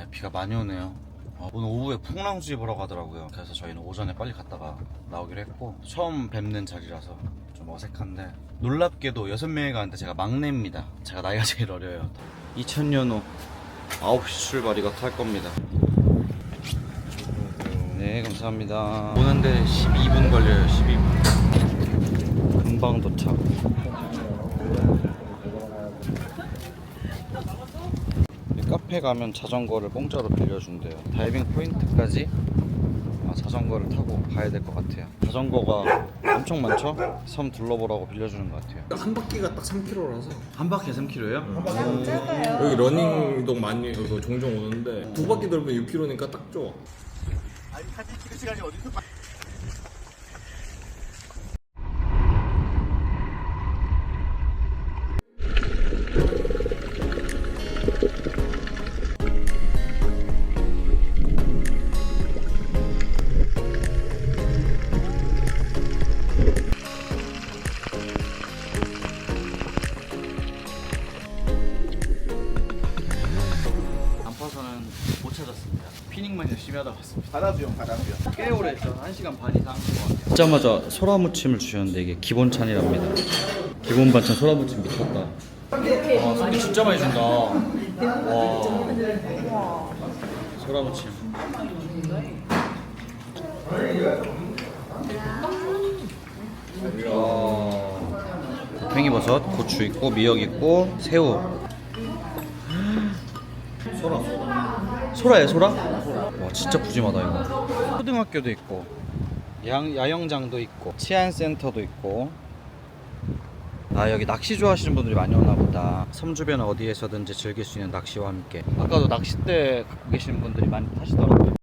네, 비가 많이 오네요. 아, 오늘 오후에 풍랑주의 보러 가더라고요. 그래서 저희는 오전에 빨리 갔다가 나오기로 했고 처음 뵙는 자리라서 좀 어색한데 놀랍게도 여섯 명이 가는데 제가 막내입니다. 제가 나이가 제일 어려요. 2000년 후 9시 출발 이거 탈 겁니다. 네, 감사합니다. 오는데 12분 걸려요, 12분. 금방 도착. 이 카페 가면 자전거를 공짜로 빌려준대요. 다이빙 포인트까지 아, 자전거를 타고 가야 될 것 같아요. 자전거가 엄청 많죠? 섬 둘러보라고 빌려주는 것 같아요. 한 바퀴가 딱 3km라서 한 바퀴에 3km예요? 여기 러닝동 많이 그 종종 오는데 두 바퀴 돌면 6km니까 딱 좋아. 안파서 피닝만 열심히 하다 왔습니다. 바다뷰용 바다뷰용 꽤 오래 했죠. 1시간 반이 다 한것 같아요. 듣자마자 소라무침을 주셨는데 이게 기본 찬이랍니다. 기본 반찬 소라무침 미쳤다. 와, 소리 진짜 많이 준다. 와. 소라무침. 와. 팽이버섯, 고추 있고 미역 있고 새우. 소라 소라. 소라예 소라? 와 진짜 푸짐하다 이거. 초등학교도 있고 양, 야영장도 있고 치안센터도 있고. 아 여기 낚시 좋아하시는 분들이 많이 오나 보다. 섬 주변 어디에서든지 즐길 수 있는 낚시와 함께. 아까도 낚싯대 갖고 계시는 분들이 많이 타시더라고요